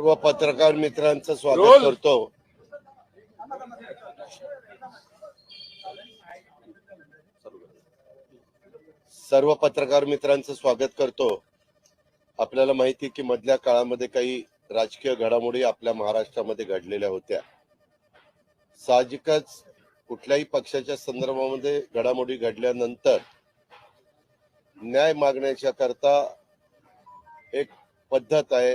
सर्व पत्रकार मित्रांचं स्वागत करतो. सर्व पत्रकार मित्रांचं स्वागत करतो. आपल्याला माहिती की मधल्या काळामध्ये काही राजकीय घडामोडी आपल्या महाराष्ट्रामध्ये घडलेल्या होत्या. साहजिकच कुठल्याही पक्षाच्या संदर्भामध्ये घडामोडी घडल्यानंतर न्याय मागण्याच्या करता एक पद्धत आहे.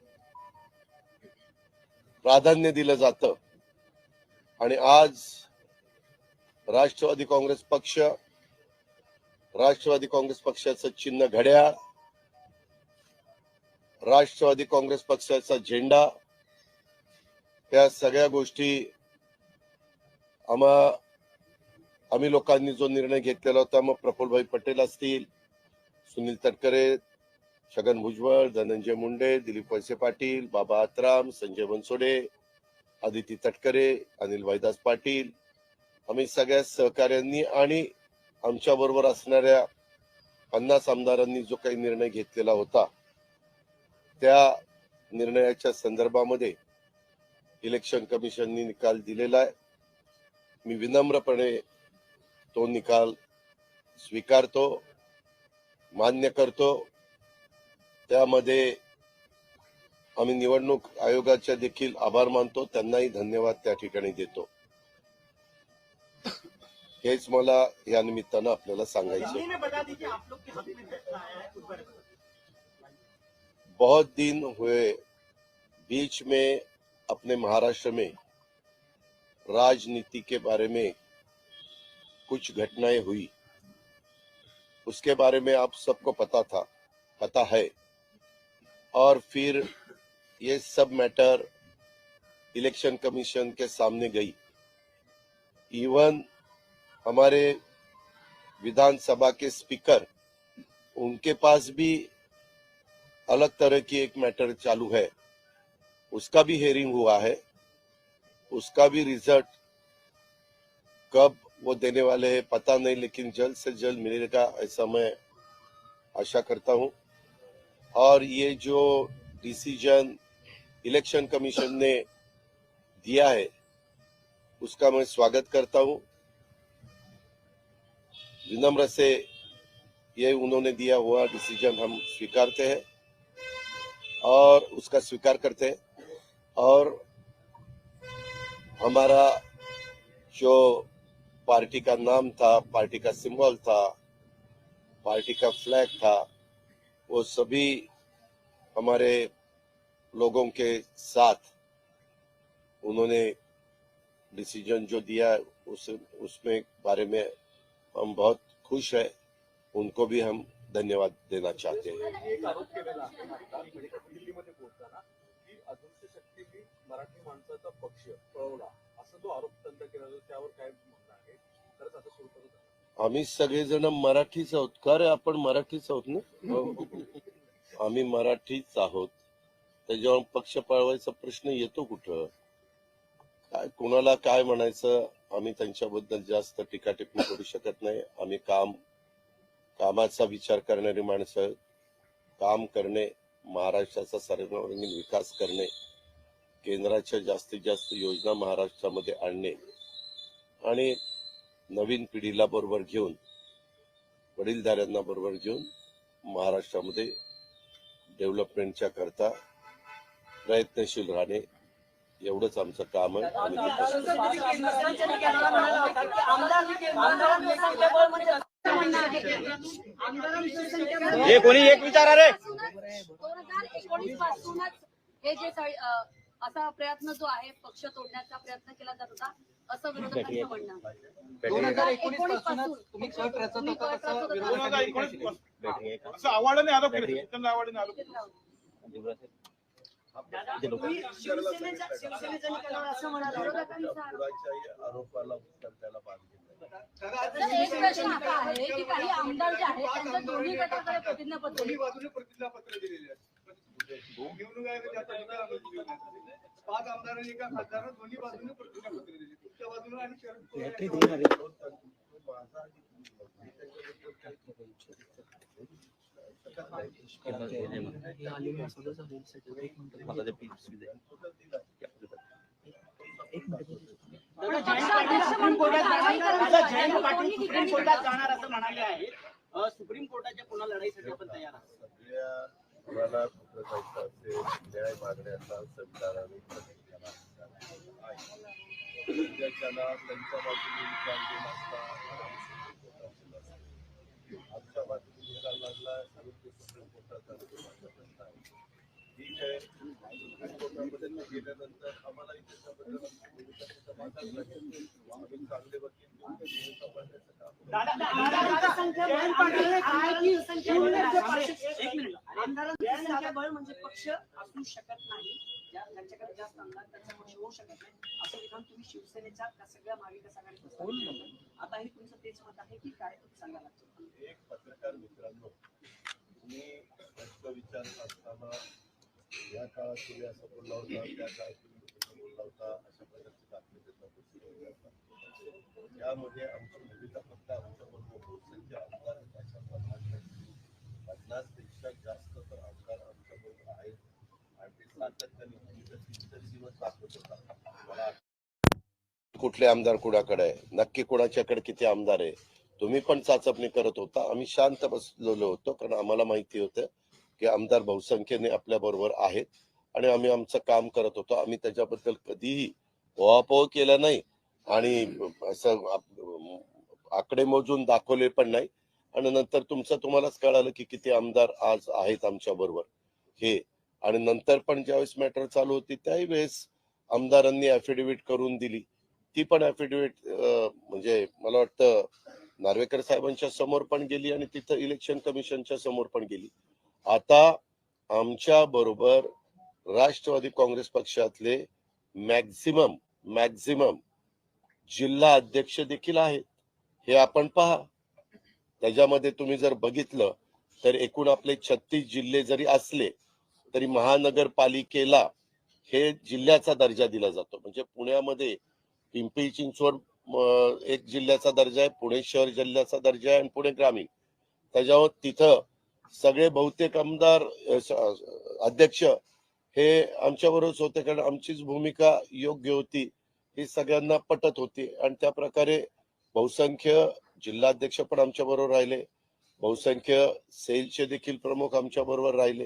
प्राधान्य दिलं जातं. आणि आज राष्ट्रवादी काँग्रेस पक्ष राष्ट्रवादी काँग्रेस पक्षाचं चिन्ह घड्याळ राष्ट्रवादी काँग्रेस पक्षाचा झेंडा त्या सगळ्या गोष्टी आम्हा आम्ही लोकांनी जो निर्णय घेतलेला होता मग प्रफुल्लभाई पटेल असतील सुनील तटकरे छगन भुजबळ धनंजय मुंडे दिलीप वळसे पाटील बाबा आत्राम संजय बनसोडे आदिती तटकरे अनिल भाईदास पाटील. आम्ही सगळ्या सहकाऱ्यांनी आणि आमच्या बरोबर असणाऱ्या पन्नास आमदारांनी जो काही निर्णय घेतलेला होता त्या निर्णयाच्या संदर्भामध्ये इलेक्शन कमिशननी निकाल दिलेला आहे. मी विनम्रपणे तो निकाल स्वीकारतो मान्य करतो. त्यामध्ये आम्ही निवडणूक आयोगाच्या देखील आभार मानतो त्यांनाही धन्यवाद त्या ठिकाणी देतो. हेच मला या निमित्तानं आपल्याला सांगायचं बहुत दिन हुए बीच में अपने महाराष्ट्र में राजनीति के बारे में कुछ घटनाएं हुई। उसके बारे में आप सबको पता था पता है। और फिर ये सब मैटर इलेक्शन कमीशन के सामने गई। इवन हमारे विधानसभा के स्पीकर उनके पास भी अलग तरह की एक मैटर चालू है। उसका भी हेयरिंग हुआ है। उसका भी रिज़ल्ट कब वो देने वाले हैं पता नहीं, लेकिन जल्द से जल्द मिलेगा ऐसा मैं आशा करता हूँ। और ये जो डिसीज़न इलेक्शन कमीशन ने दिया है, उसका मैं स्वागत करता हूँ। विनम्र से ये उन्होंने दिया हुआ डिसीज़न हम स्वीकारते हैं और उसका स्वीकार करते हैं। और हमारा जो पार्टी का नाम था, पार्टी का सिंबल था, पार्टी का फ्लैग था वो सभी हमारे लोगों के साथ उन्होंने डिसीज़न जो दिया उस, उसमें बारे में हम बहुत खुश है। उनको भी हम धन्यवाद देना चाहते हैं। मराठी माणसाचा पक्ष आम्ही सगळेजण मराठीच आहोत. का रे आपण मराठीच आहोत ना? आम्ही मराठीच आहोत. त्याच्यावर पक्ष पळवायचा प्रश्न येतो कुठं? काय कोणाला काय म्हणायचं? आम्ही त्यांच्याबद्दल जास्त टीका टिप्पणी करू शकत नाही. आम्ही काम कामाचा विचार करणारी माणसं काम करणे महाराष्ट्राचा सर्वांगीण विकास करणे केंद्राच्या जास्तीत जास्त योजना महाराष्ट्रामध्ये आणणे. आणि नवीन पिढीला बरोबर घेऊन वडीलधाऱ्यांना बरोबर घेऊन महाराष्ट्रामध्ये डेव्हलपमेंटच्या करता प्रयत्नशील राहणे एवढंच आमचं काम आहे. हे कोणी एक विचारा रे? दोन हजार एकोणीस पासूनच हे जे असा प्रयत्न जो आहे पक्ष तोडण्याचा प्रयत्न केला जात होता. असं विरोधकांचं म्हणणं. दोन हजार एकोणीस एकोणीसपासून पासूनच तुम्ही कट रचत तुम्ही होता कट रचत तसं होता. विरोधकांनी दोन हजार एकोणीस केलं. असं आव्हाडाने आरोप केले जितेंद्र आव्हाडाने आरोप केले दादा तुम्ही शिवसेनेच्या शिवसेनेच्या निकालावर असं म्हणाला विरोधकांचा आरोप. कुणाच्याही आरोपाला उत्तर द्यायला बांधले तर एक प्रश्न असा आहे की काही आमदार जे आहेत त्यांच्या दोन्ही गटाकडे प्रतिज्ञापत्र आहे. बाजूने प्रतिज्ञापत्र दिलेले आहेत. निवडणूक आयोगाच्या आम्ही पाच आमदारांनी एका खासदारांना दोन्ही बाजूने प्रतिज्ञापत्र दिले तुमच्या जयंत पाटील सुप्रीम कोर्टात जाणार असं म्हणाले अ, सुप्रीम कोर्टाच्या पुन्हा लढाईसाठी आपण तयार आहोत सगळ्या कोणाला कुठं जायचं असेल न्याय मागण्याचा संविधानाने त्याला त्यांच्या बाजूने विचार केला असता आमच्या बाजूने विचार लागला आणि ते सुप्रीम कोर्टाचा प्रश्न आहे. ठीक आहे सुप्रीम कोर्टामध्ये ते गेल्यानंतर आम्हाला त्याच्याबद्दल लागेल आम्ही चांगले वकील ते काम आमदारांची संख्या बळ म्हणजे पक्ष असू शकत नाही. जास्त आमदार त्यांचा पक्ष होऊ शकत नाही असं विधान तुम्ही शिवसेनेच्या का सगळ्या महाविकास असताना. आता हे तुमचं तेच मत आहे की काय सांगा लागतं एक पत्रकार मित्रांनो मी प्रश्न विचारत असताना या काळात तुम्ही असं बोलला होता त्या काळात तुम्ही तसं बोलला होता अशा प्रकारचे दाखले देतात गोष्टी होतात. यामध्ये आमची भूमिका फक्त आमच्या बरोबर बहुसंख्य आमदार नाही. पन्नासपेक्षा जास्त तर आमदार आमच्या बरोबर आहेत आणि ते सातत्याने कुठले आमदार कुणाकडे आहे? नक्की कुणाच्याकडे किती आमदार आहे? तुम्ही पण चाचपणी करत होता. आम्ही शांत बसलेलो होतो कारण आम्हाला माहिती होतं की आमदार बहुसंख्येने आपल्या बरोबर आहेत आणि आम्ही आमचं काम करत होतो. आम्ही त्याच्याबद्दल कधीही ओहापोह केला नाही आणि असं आकडे मोजून दाखवले पण नाही. आणि नंतर तुमचं तुम्हालाच कळालं की किती आमदार आज आहेत आमच्या बरोबर. हे. आणि नंतर पण ज्यावेळेस मॅटर चालू होती त्याही वेळेस आमदारांनी अफिडेव्हिट करून दिली. ती पण अफिडेव्हिट म्हणजे मला वाटतं नार्वेकर साहेबांच्या समोर पण गेली आणि तिथं इलेक्शन कमिशनच्या समोर पण गेली. आता आमच्या बरोबर राष्ट्रवादी काँग्रेस पक्षातले मॅक्झिमम मॅक्झिमम जिल्हा अध्यक्ष देखील आहेत. हे आपण पहा. त्याच्यामध्ये तुम्ही जर बघितलं तर एकूण आपले छत्तीस जिल्हे जरी असले तरी महानगरपालिकेला हे जिल्ह्याचा दर्जा दिला जातो. म्हणजे पुण्यामध्ये पिंपरी चिंचवड एक जिल्ह्याचा दर्जा आहे पुणे शहर जिल्ह्याचा दर्जा आहे आणि पुणे ग्रामीण. त्याच्यावर तिथं सगळे बहुतेक आमदार अध्यक्ष हे आमच्या बरोबरच होते कारण आमचीच भूमिका योग्य होती. ही सगळ्यांना पटत होती आणि त्या प्रकारे बहुसंख्य जिल्हाध्यक्ष पण आमच्या बरोबर राहिले. बहुसंख्य सेलचे देखील प्रमुख आमच्या बरोबर राहिले.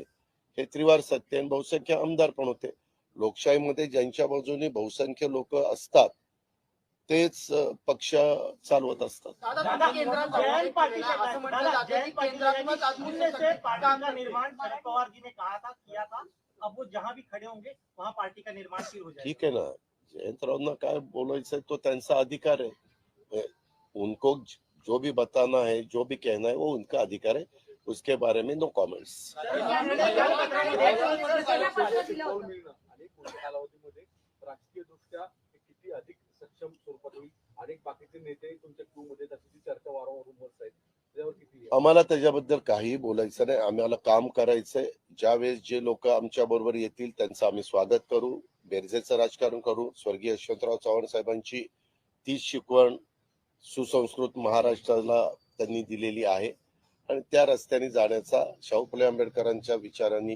हे त्रिवार सत्य आणि बहुसंख्य आमदार पण होते. लोकशाहीमध्ये ज्यांच्या बाजूने बहुसंख्य लोक असतात तेच अं, पक्ष चालवत असतात दादा, जयंत पाटिल असं म्हटलं जातं की केंद्रात्मक शून्य से पार्टी का निर्माण शरद पवार जी ने कहा था किया था अब वो जहां भी खड़े होंगे वहां पार्टी का निर्माण शुरू हो जाएगा ठीक है ना जयंतरावना काय बोलायचं तो त्यांचा अधिकार है ए, उनको ज- जो भी बताना है जो भी कहना है वो उनका अधिकार है उसके बारे में नो कमेंट्स पाऊल कालावधीमध्ये राजकीय दृष्ट्या किती अधिक सक्षम स्वरूपात होईल? अनेक बाकीचे नेते तुमच्या क्रू मध्ये त्याची चर्चा वारंवार उमरत आहेत? आम्हाला त्याच्याबद्दल काही बोलायचं नाही. आम्हाला काम करायचंय. ज्यावेळेस जे लोक आमच्या बरोबर येतील त्यांचं आम्ही स्वागत करू. बेरजेचं राजकारण करू. स्वर्गीय यशवंतराव चव्हाण साहेबांची तीच शिकवण सुसंस्कृत महाराष्ट्राला त्यांनी दिलेली आहे. आणि त्या रस्त्याने जाण्याचा शाहू फुले आंबेडकरांच्या विचारांनी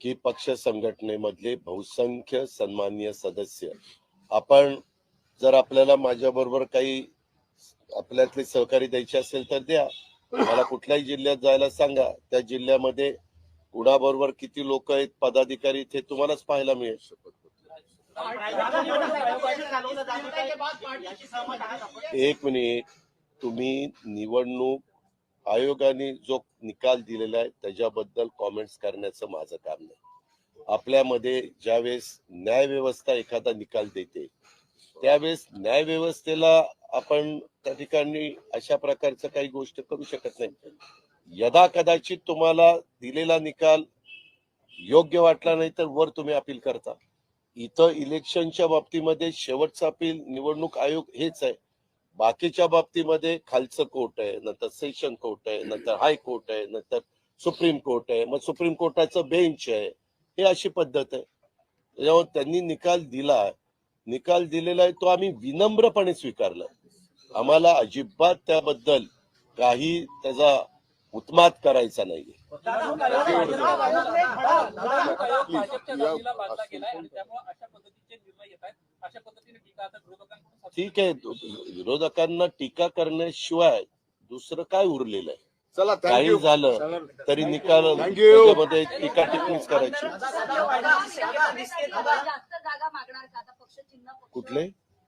की पक्ष संघटनेमधले बहुसंख्य सन्मान्य सदस्य. आपण जर आपल्याला माझ्याबरोबर काही आपल्यातले सहकारी द्यायचे असेल तर द्या. मला कुठल्याही जिल्ह्यात जायला सांगा. त्या जिल्ह्यामध्ये कुणाबरोबर किती लोक आहेत पदाधिकारी ते तुम्हालाच पाहायला मिळेल. एक मिनिट. तुम्ही निवडणूक आयोगाने जो निकाल दिलेला आहे त्याच्याबद्दल कॉमेंट्स करण्याचं माझं काम नाही. आपल्यामध्ये ज्यावेळेस न्यायव्यवस्था एखादा निकाल देते त्यावेळेस न्यायव्यवस्थेला आपण त्या ठिकाणी अशा प्रकारचं काही गोष्ट करू शकत नाही. यदा कदाचित तुम्हाला दिलेला निकाल योग्य वाटला नाही तर वर तुम्ही अपील करता. इथं इलेक्शनच्या बाबतीमध्ये शेवटचं अपील निवडणूक आयोग हेच आहे. बाकीच्या बाबतीमध्ये खालचं कोर्ट आहे नंतर सेशन कोर्ट आहे नंतर हाय कोर्ट आहे नंतर सुप्रीम कोर्ट आहे मग सुप्रीम कोर्टाचं बेंच आहे हे अशी पद्धत आहे त्याच्यामुळे त्यांनी निकाल दिला निकाल दिलेला आहे तो आम्ही विनम्रपणे स्वीकारला आम्हाला अजिबात त्याबद्दल काही त्याचा उत्मात करायचा नाहीये भाजपच्या बाजूला बांधला गेलाय आणि त्यामुळे अशा पद्धतीने ठीक आहे. विरोधकांना टीका करण्याशिवाय दुसरं काय उरलेलं आहे? चला काही थँक्यू झालं तरी निकाल. त्याच्यामध्ये टीका टिप्पणीच करायची. जास्त जागा मागणार का? आता पक्ष चिन्ह पक्ष- कुठले?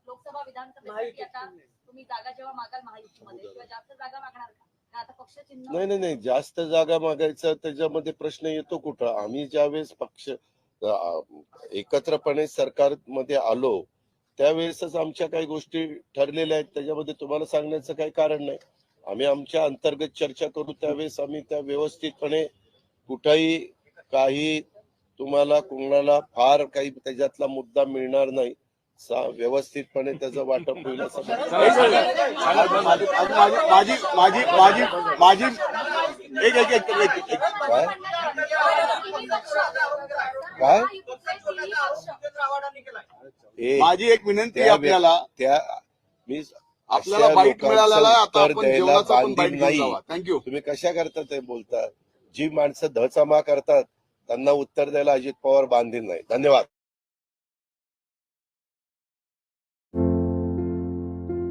लोकसभा विधानसभेसाठी आता तुम्ही जागा जेव्हा मागाल महायुतीमध्ये किंवा जास्त जागा मागणार का? का आता पक्ष चिन्ह नाही नाही नाही. जास्त जागा मागायचा त्याच्यामध्ये प्रश्न येतो कुठं? आम्ही ज्यावेळेस पक्ष एकत्रपणे सरकारमध्ये आलो त्यावेळेसच आमच्या काही गोष्टी ठरलेल्या आहेत. त्याच्यामध्ये तुम्हाला सांगण्याचं काही कारण नाही. आम्ही आमच्या अंतर्गत चर्चा करू त्यावेळेस आम्ही त्या व्यवस्थितपणे कुठंही काही तुम्हाला कोणाला फार काही त्याच्यातला मुद्दा मिळणार नाही. व्यवस्थितपणे त्याचं वाटप होईल असं माझी माझी माझी माझी एक एक एक एक एक- काय? काय? हे माझी एक विनंती आपल्याला त्या मी आपल्याला मिळालेला आता उत्तर आपण द्यायला बांधील नाही. थँक्यू तुम्ही कशा करता ते बोलता? जी माणसं धचामा करतात त्यांना उत्तर द्यायला अजित पवार बांधील नाही. धन्यवाद.